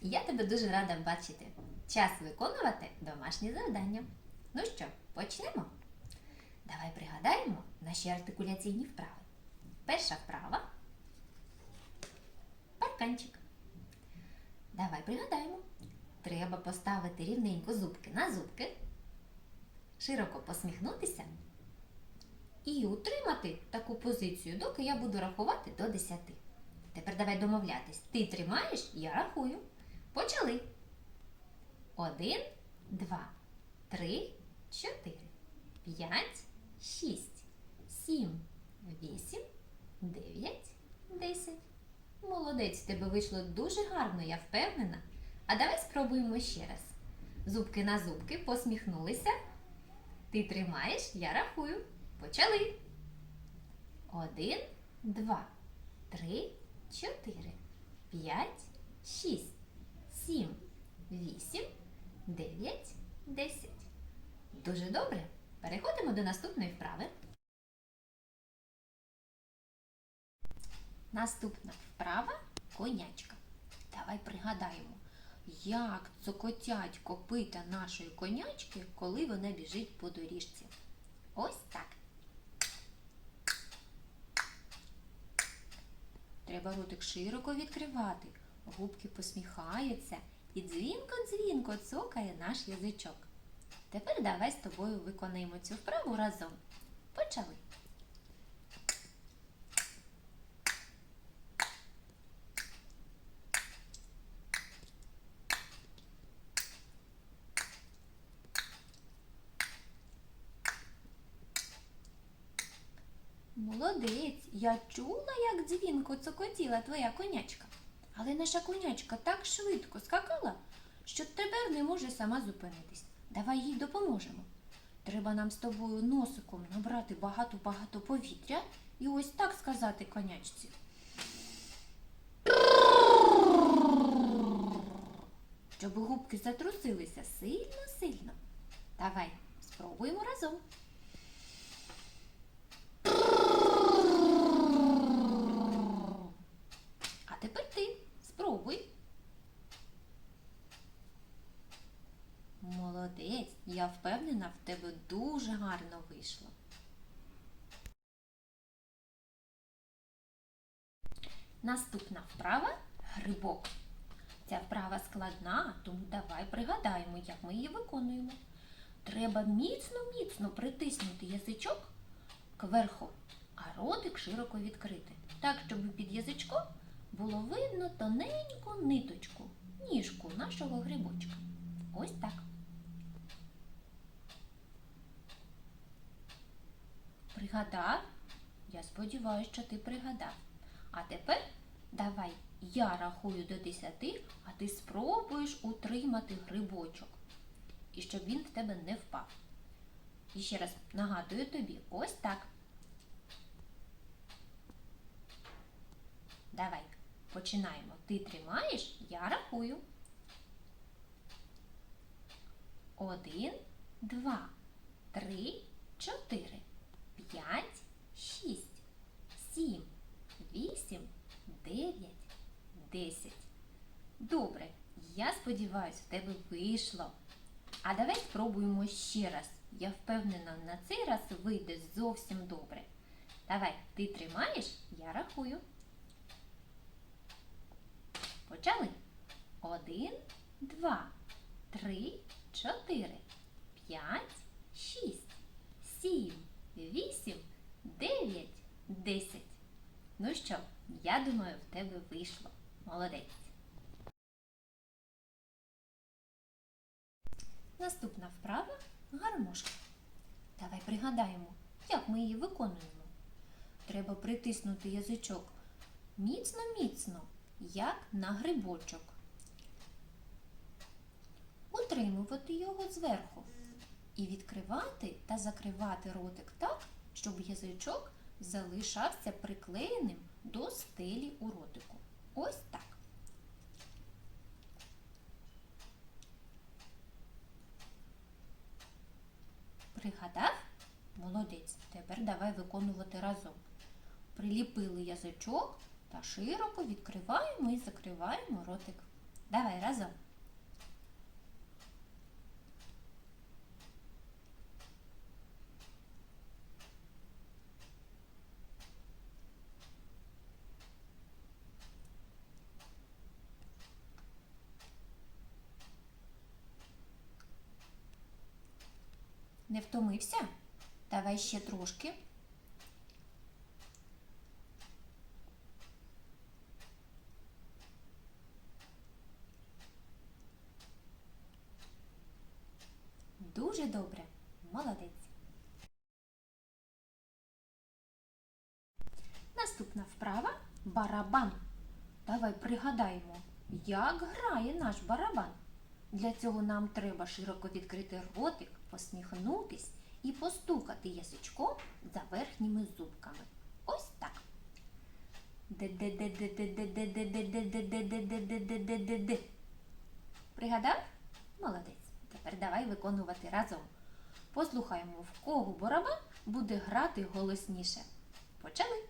Я тебе дуже рада бачити. Час виконувати домашні завдання. Ну що, почнемо? Давай пригадаємо наші артикуляційні вправи. Перша вправа парканчик. Давай пригадаємо. Треба поставити рівненько зубки на зубки, широко посміхнутися і утримати таку позицію, доки я буду рахувати до 10. Тепер давай домовлятись. Ти тримаєш, я рахую. Почали. Один, два, три, чотири, п'ять, шість, сім, вісім, дев'ять, десять. Молодець, тебе вийшло дуже гарно, я впевнена. А давай спробуємо ще раз. Зубки на зубки, посміхнулися. Ти тримаєш, я рахую. Почали. Один, два, три, чотири, п'ять, шість, сім, вісім, дев'ять, десять. Дуже добре. Переходимо до наступної вправи. Наступна вправа конячка. Давай пригадаємо, як цокотять копита нашої конячки, коли вона біжить по доріжці. Ось так. Треба ротик широко відкривати, губки посміхаються і дзвінко-дзвінко цокає наш язичок. Тепер давай з тобою виконаємо цю вправу разом. Почали. Молодець, я чула, як дзвінко цокотіла твоя конячка. Але наша конячка так швидко скакала, що тепер не може сама зупинитись. Давай їй допоможемо. Треба нам з тобою носиком набрати багато-багато повітря і ось так сказати конячці. Щоб губки затрусилися сильно-сильно. Давай спробуємо разом. А тепер ти спробуй. Молодець, я впевнена, в тебе дуже гарно вийшло. Наступна вправа грибок. Ця вправа складна, тому давай пригадаємо, як ми її виконуємо. Треба міцно-міцно притиснути язичок кверху, а ротик широко відкрити, так, щоб під язичком було видно тоненьку ниточку, ніжку нашого грибочка. Ось так. Пригадав? Я сподіваюся, що ти пригадав. А тепер давай я рахую до 10, а ти спробуєш утримати грибочок. І щоб він в тебе не впав. І ще раз нагадую тобі, ось так. Давай, починаємо. Ти тримаєш, я рахую. Один, два, три, чотири, п'ять, шість, сім, вісім, дев'ять, десять. Добре, я сподіваюся, в тебе вийшло. А давай спробуємо ще раз. Я впевнена, на цей раз вийде зовсім добре. Давай, ти тримаєш, я рахую. Почали? Один, два, три, чотири, п'ять, шість, сім, вісім, дев'ять, десять. Ну що, я думаю, в тебе вийшло. Молодець. Наступна вправа гармошка. Давай пригадаємо, як ми її виконуємо. Треба притиснути язичок міцно-міцно, як на грибочок. Утримувати його зверху і відкривати та закривати ротик так, щоб язичок залишався приклеєним до стелі у ротику. Ось так. Пригадав? Молодець. Тепер давай виконувати разом. Приліпили язичок та широко відкриваємо і закриваємо ротик. Давай разом. Не втомився? Давай ще трошки. Дуже добре. Молодець. Наступна вправа барабан. Давай пригадаємо, як грає наш барабан. Для цього нам треба широко відкрити ротик, посміхнутись і постукати язичком за верхніми зубками. Ось так. Пригадав? Молодець. Тепер давай виконувати разом. Послухаємо, в кого барабан буде грати голосніше. Почали.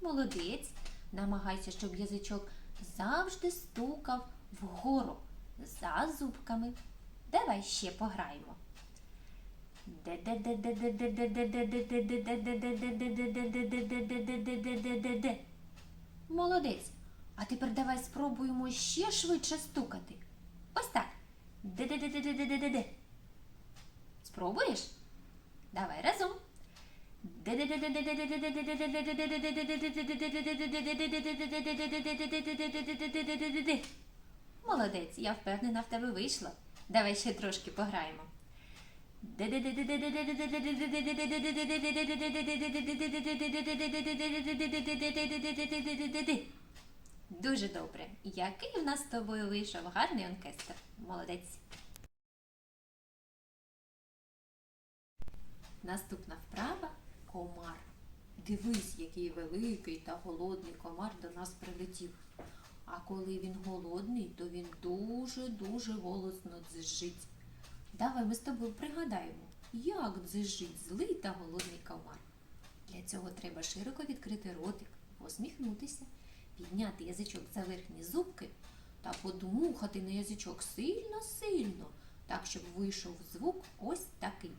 Молодець. Намагайся, щоб язичок завжди стукав вгору за зубками. Давай ще пограємо. Молодець. А тепер давай спробуємо ще швидше стукати. Ось так. Спробуєш? Давай разом. Молодець, я впевнена, в тебе вийшло. Давай ще трошки пограємо. Дуже добре. Який в нас з тобою вийшов гарний оркестр. Молодець. Наступна вправа комар. Дивись, який великий та голодний комар до нас прилетів. А коли він голодний, то він дуже-дуже голосно дзижить. Давай ми з тобою пригадаємо, як дзижить злий та голодний комар. Для цього треба широко відкрити ротик, посміхнутися, підняти язичок за верхні зубки та подмухати на язичок сильно-сильно, так, щоб вийшов звук ось такий.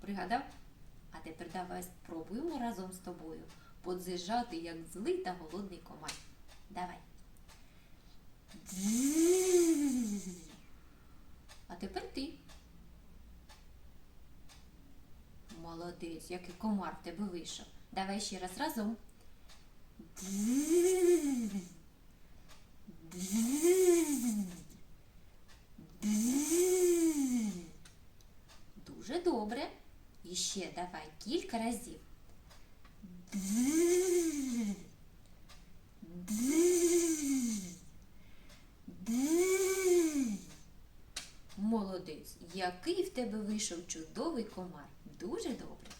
Пригадав? А тепер давай спробуємо разом з тобою подзижати, як злий та голодний комар. Давай. А тепер ти. Молодець, який комар в тебе вийшов. Давай ще раз разом. Дуже добре. І ще давай кілька разів. Молодець, який в тебе вийшов чудовий комар. Дуже добре.